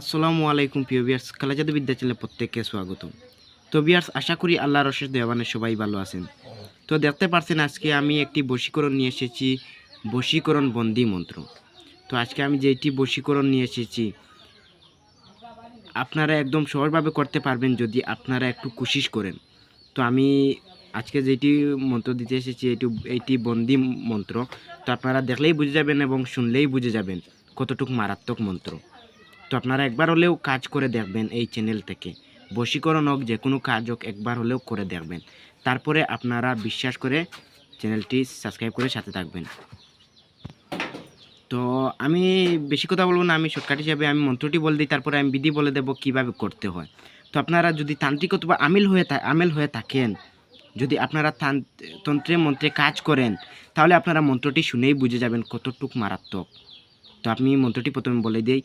আসসালামু আলাইকুম প্রিয় বিয়ার্স খালাজাদু বিদ্যা চ্যানেলে প্রত্যেককে স্বাগতম। তো বিয়ার্স আশা করি আল্লাহর অশেষ দেওয়ানে সবাই ভালো আছেন। তো দেখতে পারছেন আজকে আমি একটি বশীকরণ নিয়ে এসেছি, বশীকরণ বন্দি মন্ত্র। তো আজকে আমি যেটি বশীকরণ নিয়ে এসেছি, আপনারা একদম সহজভাবে করতে পারবেন যদি আপনারা একটু কোশিশ করেন। তো আমি আজকে যেটি মন্ত্র দিতে এসেছি, এটি এইটি বন্দি মন্ত্র। তো আপনারা দেখলেই বুঝে যাবেন এবং শুনলেই বুঝে যাবেন কতটুকু মারাত্মক মন্ত্র। তো আপনারা একবার হলেও কাজ করে দেখবেন এই চ্যানেল থেকে। বশীকরণ হোক, যে কোনো কাজ হোক, একবার হলেও করে দেখবেন। তারপরে আপনারা বিশ্বাস করে চ্যানেলটি সাবস্ক্রাইব করে সাথে থাকবেন। তো আমি বেশি কথা বলব না, আমি শর্টকাট হিসাবে আমি মন্ত্রটি বলে দিই, তারপরে আমি বিধি বলে দেবো কীভাবে করতে হয়। তো আপনারা যদি তান্ত্রিক অথবা আমিল হয়ে আমেল হয়ে থাকেন, যদি আপনারা তান- তন্ত্রে মন্ত্রে কাজ করেন, তাহলে আপনারা মন্ত্রটি শুনেই বুঝে যাবেন কতটুক মারাত্মক। তো আমি মন্ত্রটি প্রথমে বলে দিই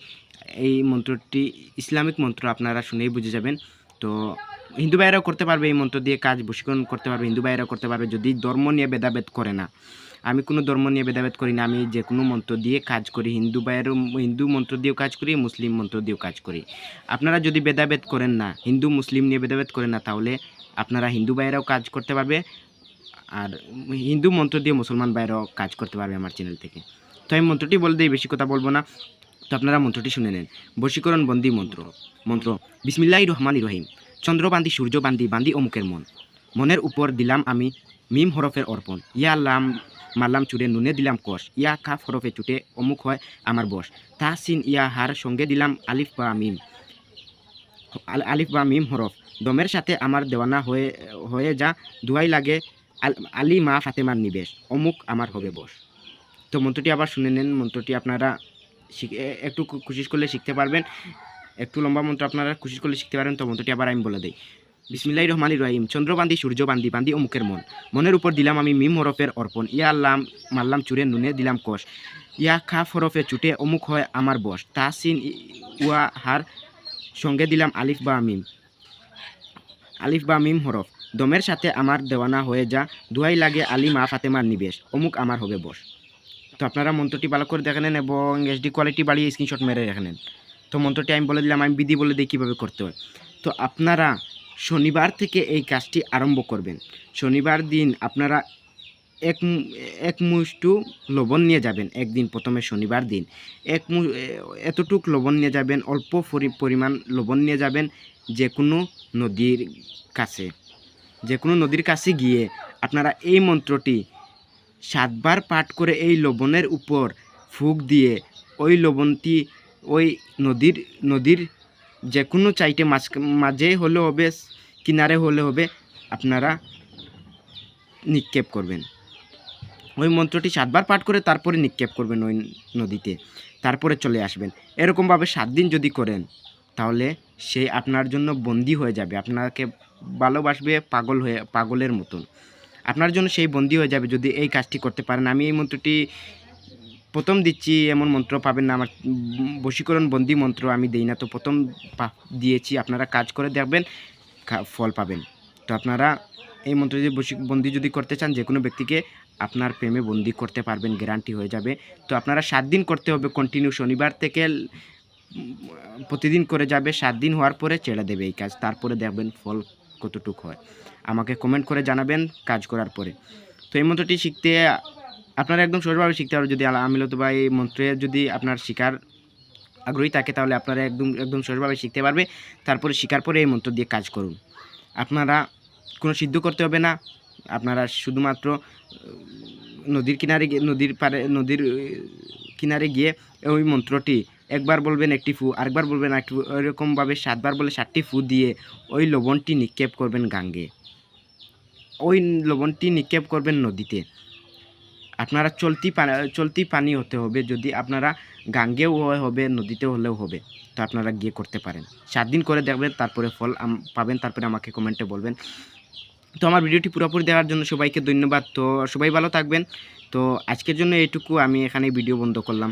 এই মন্ত্রটি ইসলামিক মন্ত্র, আপনারা শুনেই বুঝে যাবেন। তো হিন্দু ভাইয়েরাও করতে পারবে এই মন্ত্র দিয়ে কাজ, বশীকরণ করতে পারবে, হিন্দু ভাইয়েরাও করতে পারবে যদি ধর্ম নিয়ে ভেদাভেদ করে না। আমি কোনো ধর্ম নিয়ে ভেদাভেদ করি না, আমি যে কোনো মন্ত্র দিয়ে কাজ করি, হিন্দু ভাইয়েরও, হিন্দু মন্ত্র দিয়েও কাজ করি, মুসলিম মন্ত্র দিয়েও কাজ করি। আপনারা যদি ভেদাভেদ করেন না, হিন্দু, মুসলিম নিয়ে ভেদাভেদ করেন না, তাহলে আপনারা হিন্দু ভাইয়েরাও কাজ করতে পারবে আর হিন্দু মন্ত্র দিয়ে মুসলমান ভাইয়েরাও কাজ করতে পারবে আমার চ্যানেল থেকে। তো আমি মন্ত্রটি বলে দিই, বেশি কথা বলব না। তো আপনারা মন্ত্রটি শুনে নেন। বশীকরণ বন্দি মন্ত্র। মন্ত্র বিসমিল্লাহ রহমান রহিম। চন্দ্রবান্দি সূর্য বান্দি বান্দি অমুকের মন। মনের উপর দিলাম আমি মিম হরফের অর্পণ। ইয়া লাম মারলাম চুড়ে, নুনে দিলাম কষ। ইয়া কাফ হরফে চুটে, অমুক হয় আমার বশ। তা সিন, ইয়া হার সঙ্গে দিলাম আলিফ বা মিম। আল- আলিফ বা মিম হরফ। দমের সাথে আমার দেওয়ানা হয়ে হয়ে যা দুয়াই লাগে আল- মা ফাতেমার নিবেশ। অমুক আমার হবে বশ। তো মন্ত্রটি আবার শুনে নেন। মন্ত্রটি আপনারা একটু কোশিশ করলে শিখতে পারবেন। একটু লম্বা মন্ত্র আপনারা কোশিশ করলে শিখতে পারেন তো মন্ত্রটি আবার আমি বলে দিই। বিসমিল্লাহ রহমান রহিম। চন্দ্রবান্দি, সূর্যবান্দি, বান্দি অমুকের মন। মনের উপর দিলাম আমি মিম হরফের অর্পণ। ইয়া আল্লাম মারলাম চুরে নুনে, দিলাম কষ। ইয়া খাফ হরফে চুটে, অমুক হয় আমার বশ। তা সিন ই- উয়া হার সঙ্গে দিলাম আলিফ বা মিম। আলিফ বা মিম হরফ। দমের সাথে আমার দেওয়ানা হয়ে যা। দুয়াই লাগে আলী মা ফাতেমার নিবেশ। অমুক আমার হবে বশ। তো আপনারা মন্ত্রটি ভালো করে দেখে নেন এবং এইচডি কোয়ালিটি বাড়িয়ে স্ক্রিনশট মেরে রেখে নেন তো মন্ত্রটি আমি বলে দিলাম, আমি বিধি বলে দিই কীভাবে করতে হয়। তো আপনারা শনিবার থেকে এই কাজটি আরম্ভ করবেন। শনিবার দিন আপনারা এক এক মুষ্টু লবণ নিয়ে যাবেন, একদিন প্রথমে শনিবার দিন। এক মু এতটুক লবণ নিয়ে যাবেন, অল্প পরি- পরিমাণ লবণ নিয়ে যাবেন যে কোনো নদীর কাছে। যে কোনো নদীর কাছে গিয়ে আপনারা এই মন্ত্রটি সাতবার পাঠ করে এই লবণের উপর ফুক দিয়ে ওই লবণটি ওই নদীর নদীর যে কোনো চাইটে মাছ মাঝে হলে হবে, কিনারে হলে হবে, আপনারা নিক্ষেপ করবেন। ওই মন্ত্রটি সাতবার পাঠ করে তারপরে নিক্ষেপ করবেন ওই নদীতে, তারপরে চলে আসবেন। এরকমভাবে সাত দিন যদি করেন, তাহলে সে আপনার জন্য বন্দি হয়ে যাবে, আপনাকে ভালোবাসবে পাগল হয়ে, পাগলের মতন। আপনার জন্য সেই বন্দি হয়ে যাবে যদি এই কাজটি করতে পারেন। আমি এই মন্ত্রটি প্রথম দিচ্ছি, এমন মন্ত্র পাবেন না। আমার বশীকরণ বন্দি মন্ত্র আমি দেই না। তো প্রথম দিয়েছি, আপনারা কাজ করে দেখবেন ফল পাবেন। তো আপনারা এই মন্ত্র যদি বন্দি যদি করতে চান যে কোনো ব্যক্তিকে আপনার প্রেমে বন্দি করতে পারবেন, গ্যারান্টি হয়ে যাবে। তো আপনারা সাত দিন করতে হবে কন্টিনিউ শনিবার থেকে প্রতিদিন করে যাবে, সাত দিন হওয়ার পরে ছেড়ে দেবে এই কাজ। তারপরে দেখবেন ফল কতটুক হয়। আমাকে কমেন্ট করে জানাবেন কাজ করার পরে। তো এই মন্ত্রটি শিখতে আপনারা একদম সহজভাবে শিখতে পারবেন। যদি আমিলত বা এই মন্ত্রে যদি আপনার শিকার আগ্রহী থাকে, তাহলে আপনারা একদম একদম সহজভাবে শিখতে পারবে। তারপরে শিকার পরে এই মন্ত্র দিয়ে কাজ করুন। আপনারা কোনো সিদ্ধ করতে হবে না। আপনারা শুধুমাত্র নদীর কিনারে নদীর পারে নদীর কিনারে গিয়ে ওই মন্ত্রটি একবার বলবেন একটি ফু, আরেকবার বলবেন একটি ফু এরকমভাবে সাতবার বলে সাতটি ফু দিয়ে ওই লবণটি নিক্ষেপ করবেন গাঙ্গে। ওই লবণটি নিক্ষেপ করবেন নদীতে। আপনারা চলতি পানি চলতি পানি হতে হবে, যদি আপনারা গাঙ্গেও হবে, নদীতে হলেও হবে, তো আপনারা গিয়ে করতে পারেন। সাত দিন করে দেখবেন, তারপরে ফল পাবেন, তারপরে আমাকে কমেন্টে বলবেন। তো আমার ভিডিওটি পুরোপুরি দেওয়ার জন্য সবাইকে ধন্যবাদ। তো সবাই ভালো থাকবেন। তো আজকের জন্য এইটুকু, আমি এখানে ভিডিও বন্ধ করলাম।